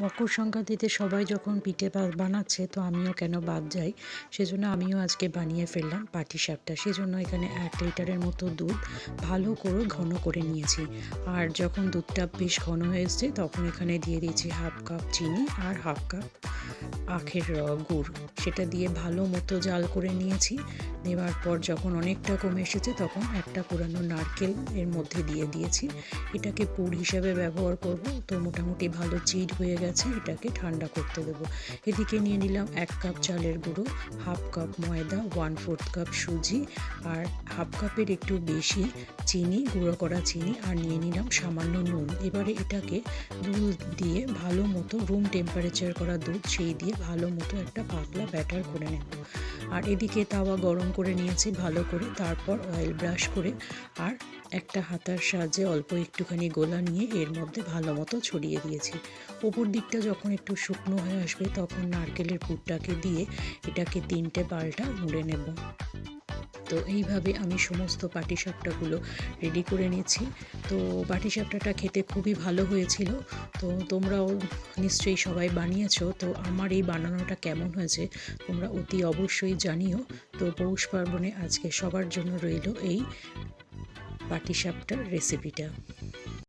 মকর সংক্রান্তিতে সবাই যখন পিঠে বানাচ্ছে, তো আমিও কেন বাদ যাই? সেজন্য আমিও আজকে বানিয়ে ফেললাম পাটি সাপটা। সেজন্য এখানে এক লিটারের মতো দুধ ভালো করে ঘন করে নিয়েছি। আর যখন দুধটা বেশ ঘন হয়েছে তখন এখানে দিয়ে দিয়েছি হাফ কাপ চিনি আর হাফ কাপ আখের গুড় সেটা দিয়ে ভালো মতো জাল করে নিয়েছি। নেওয়ার পর যখন অনেকটা কমে এসেছে তখন একটা পুরানো নারকেল এর মধ্যে দিয়ে দিয়েছি। এটাকে পুর হিসাবে ব্যবহার করব। তো মোটামুটি ভালো চিট হয়ে গেছে। এটাকে ঠান্ডা করতে দেবো। এদিকে নিয়ে নিলাম এক কাপ চালের গুঁড়ো, হাফ কাপ ময়দা ওয়ান ফোর্থ কাপ সুজি আর হাফ কাপের একটু বেশি চিনি, গুঁড়ো করা চিনি আর নিয়ে নিলাম সামান্য নুন। এবারে এটাকে দুধ দিয়ে ভালো মতো রুম টেম্পারেচার করা দুধ, সেই দিয়ে ভালো মতো একটা পাতলা ব্যাটার করে নেব। আর এদিকে তাওয়া গরম করে নিয়েছি ভালো করে। তারপর অয়েল ব্রাশ করে আর একটা হাতার সাহায্যে অল্প একটুখানি গোলা নিয়ে এর মধ্যে ভালো মতো ছড়িয়ে দিয়েছি। ওপর দিকটা যখন একটু শুকনো হয়ে আসবে তখন নারকেলের পুরটাকে দিয়ে এটাকে তিনটে পাল্টা মুড়ে নেব। তো এইভাবে আমি সমস্ত পাটিসাপটাগুলো রেডি করে নিয়েছি। তো পাটিসাপটাটা খেতে খুবই ভালো হয়েছিল। তো তোমরাও নিশ্চয়ই সবাই বানিয়েছো। তো আমার এই বানানোটা কেমন হয়েছে তোমরা অতি অবশ্যই জানিও। তো পৌষ পার্বণে আজকে সবার জন্য রইল এই পাটিসাপটার রেসিপিটা